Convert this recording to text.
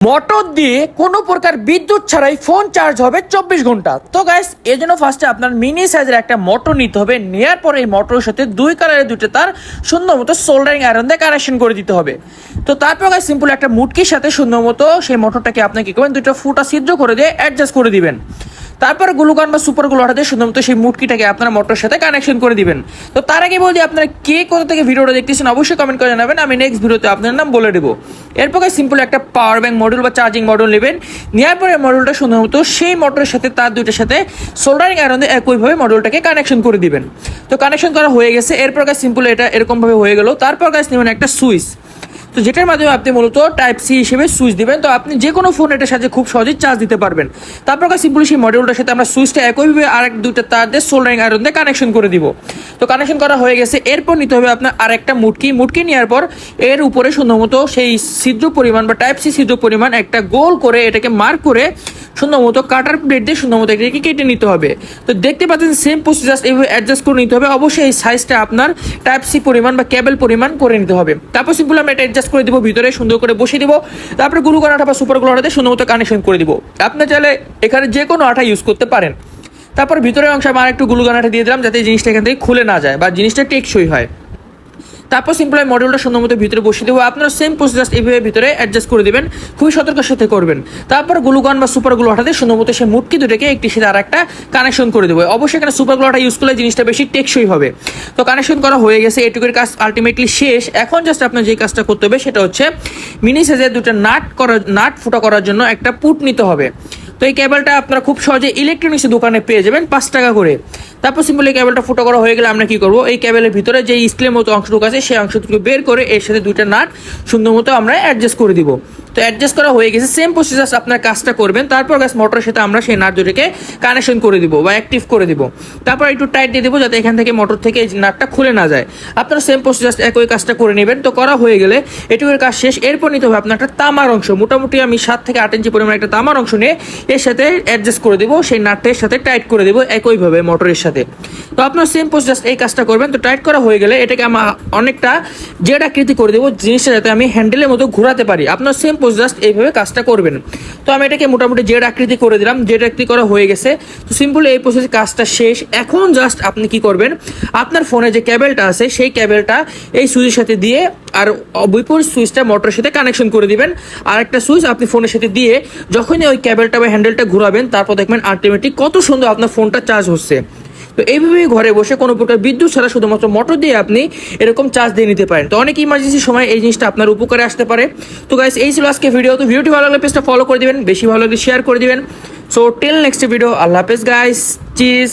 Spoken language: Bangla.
মোটর দিয়ে কোনো প্রকার বিদ্যুৎ ছাড়াই ফোন চার্জ হবে চব্বিশ ঘণ্টা। তো গাইস এই জন্য ফার্স্টে আপনার মিনি সাইজের একটা মোটর নিতে হবে। নেওয়ার পরে এই মোটরের সাথে দুই কালারের দুটো তার সুন্দর মতো সোল্ডারিং আয়রন দিয়ে কানেকশন করে দিতে হবে। তো তারপর গাইস সিম্পল একটা মুটকির সাথে সুন্দর মতো সেই মোটরটাকে আপনি কি করবেন দুটো ফুটা ছিদ্র করে দিয়ে অ্যাডজাস্ট করে দিবেন। তারপর গ্লুকন বা সুপার গ্লু হঠাৎ মতো সেই মুটকিটাকে আপনার মোটরের সাথে কানেকশন করে দিবেন। তো তার আগে বলছি আপনারা কে কোথা থেকে ভিডিওটা দেখতেছেন অবশ্যই কমেন্ট করে জানাবেন। আমি নেক্সট ভিডিওতে আপনার নাম বলে দেবো। এরপর সিম্পল একটা পাওয়ার ব্যাংক মডেল বা চার্জিং মডেল নেবেন। নেওয়ার পরে মডেলটা শুধুমাত্র সেই মোটরের সাথে, তার দুইটার সাথে সোল্ডারিং আয়রন একইভাবে মডেলটাকে কানেকশন করে দিবেন। তো কানেকশন করা হয়ে গেছে। এরপর গাছ সিম্পল এটা এরকমভাবে হয়ে গেল। তারপর গাছ নেবেন একটা সুইচ তো যেটার মাধ্যমে আপনি মূলত টাইপ সি হিসেবে সুইচ দিবেন, তো আপনি যে কোনো ফোন এটার সাথে খুব সহজেই চার্জ দিতে পারবেন। তারপর সিম্পলি সেই মডেলটার সাথে আমরা সুইচটা একইভাবে আরেক দুইটা তার দিয়ে সোল্ডারিং আয়রন দিয়ে কানেকশন করে দিব। তো কানেকশন করা হয়ে গেছে। এরপর নিতে হবে আপনার আরেকটা মুটকি। মুটকি নেওয়ার পর এর উপরে সুন্দর মতো সেই ছিদ্র পরিমাণ বা টাইপ সি ছিদ্র পরিমাণ একটা গোল করে এটাকে মার্ক করে সুন্দর মতো কাটার প্লেট দিয়ে সুন্দর মতো এটাকে কেটে নিতে হবে। তো দেখতে পাচ্ছেন সেম প্রসেস এইভাবে অ্যাডজাস্ট করে নিতে হবে। অবশ্যই এই সাইজটা আপনার টাইপ সি পরিমাণ বা কেবল পরিমাণ করে নিতে হবে। তারপর সিম্পল আমরা এটা অ্যাডজাস্ট করে দিব, ভিতরে সুন্দর করে বসিয়ে দিব। তারপরে গুরু আঠা বা সুপারগুলো সুন্দর মতো কানেকশন করে দিব। আপনার চাইলে এখানে যে কোনো আঠা ইউজ করতে পারেন। তারপর ভিতরের অংশে আমি আরেকটু গুলু আঠা দিয়ে দিলাম যাতে জিনিসটা এখান থেকে খুলে না যায় বা জিনিসটা টেকসই হয়। তারপর সিম্পল আমি মডেলটা সুন্দর মতো ভিতরে বসিয়ে দেবো। আপনারা সেম প্রসেস এইভাবে ভিতরে অ্যাডজাস্ট করে দেবেন। খুবই সতর্কের সাথে করবেন। তারপর গ্লুগান বা সুপার গ্লু হঠাৎ সুন্দর মতো সে মুটকি দুটোকে একটি সাথে আর একটা কানেকশন করে দেবো। অবশ্যই এখানে সুপার গ্লুটা ইউজ করলে জিনিসটা বেশি টেকসই হবে। তো কানেকশন করা হয়ে গেছে, এটুকুর কাজ আলটিমেটলি শেষ। এখন জাস্ট আপনার যে কাজটা করতে হবে সেটা হচ্ছে মিনি সাইজের দুটো নাট করার নাট ফুটা করার জন্য একটা পুট নিতে হবে। তো এই কেবলটা আপনারা খুব সহজে ইলেকট্রনিক্স দোকানে পেয়ে যাবেন, পাঁচ টাকা করে। তারপর সিম্পল এই কেবলটা ফুটো করা হয়ে গেলে আমরা কি করব? এই কেবলের ভিতরে যে স্টিলের মতো অংশটুকু আছে, সেই অংশটুকু বের করে এর সাথে দুইটা নাট সুন্দর মতো আমরা অ্যাডজাস্ট করে দিব। তো অ্যাডজাস্ট করা হয়ে গেছে। সেম প্রসেস আপনার কাজটা করবেন। তারপর গ্যাস মোটরের সাথে আমরা সেই নাট কানেকশন করে দিব বা অ্যাক্টিভ করে দিব। তারপর একটু টাইট দিয়ে দিব যাতে এখান থেকে মোটর থেকে এই নাটটা খুলে না যায়। আপনারা সেম প্রসেস একই কাজটা করে নেবেন। তো করা হয়ে গেলে এটুকুর কাজ শেষ। এরপর নিতে হবে আপনার একটা তামার অংশ। মোটামুটি আমি সাত থেকে আট ইঞ্চি পরিমাণ একটা তামার অংশ নিয়ে এর সাথে অ্যাডজাস্ট করে দিব। সেই নাটটার সাথে টাইট করে দিব একইভাবে মোটরের সাথে। তো আপনার সেম প্রসেস এই কাজটা করবেন। তো টাইট করা হয়ে গেলে এটাকে আমার অনেকটা জেড আকৃতি করে দেবো। জিনিসটা যাতে আমি হ্যান্ডেলের মতো ঘোরাতে পারি। আপনার সেম প্রসেস এইভাবে কাজটা করবেন। তো আমি এটাকে মোটামুটি জেড আকৃতি করে দিলাম। জেড আকৃতি করা হয়ে গেছে। তো সিম্পল এই প্রসেস কাজটা শেষ। এখন জাস্ট আপনি কি করবেন? আপনার ফোনে যে ক্যাবেলটা আছে, সেই ক্যাবেলটা এই সুইচের সাথে দিয়ে আর বিপরীত সুইচটা মোটরের সাথে কানেকশন করে দিবেন। আর একটা সুইচ আপনি ফোনের সাথে দিয়ে যখনই ওই ক্যাবেলটা বা হ্যান্ডেলটা ঘোরাবেন, তারপর দেখবেন আলটিমেটলি কত সুন্দর আপনার ফোনটা চার্জ হচ্ছে। তো এইভাবে ঘরে বসে কোনো প্রকার বিদ্যুৎ ছাড়া শুধুমাত্র মোটর দিয়ে আপনি এরকম চার্জ দিয়ে নিতে পারেন। তো অনেক ইমার্জেন্সি সময় এই জিনিসটা আপনার উপকারে আসতে পারে। তো গাইস এই ছিল আজকে ভিডিও তো ভিডিওটি ভালো লাগলে পেজটা ফলো করে দিবেন, বেশি ভালো লাগলে শেয়ার করে দিবেন। So till next video Allah হাফেজ গাইস চিজ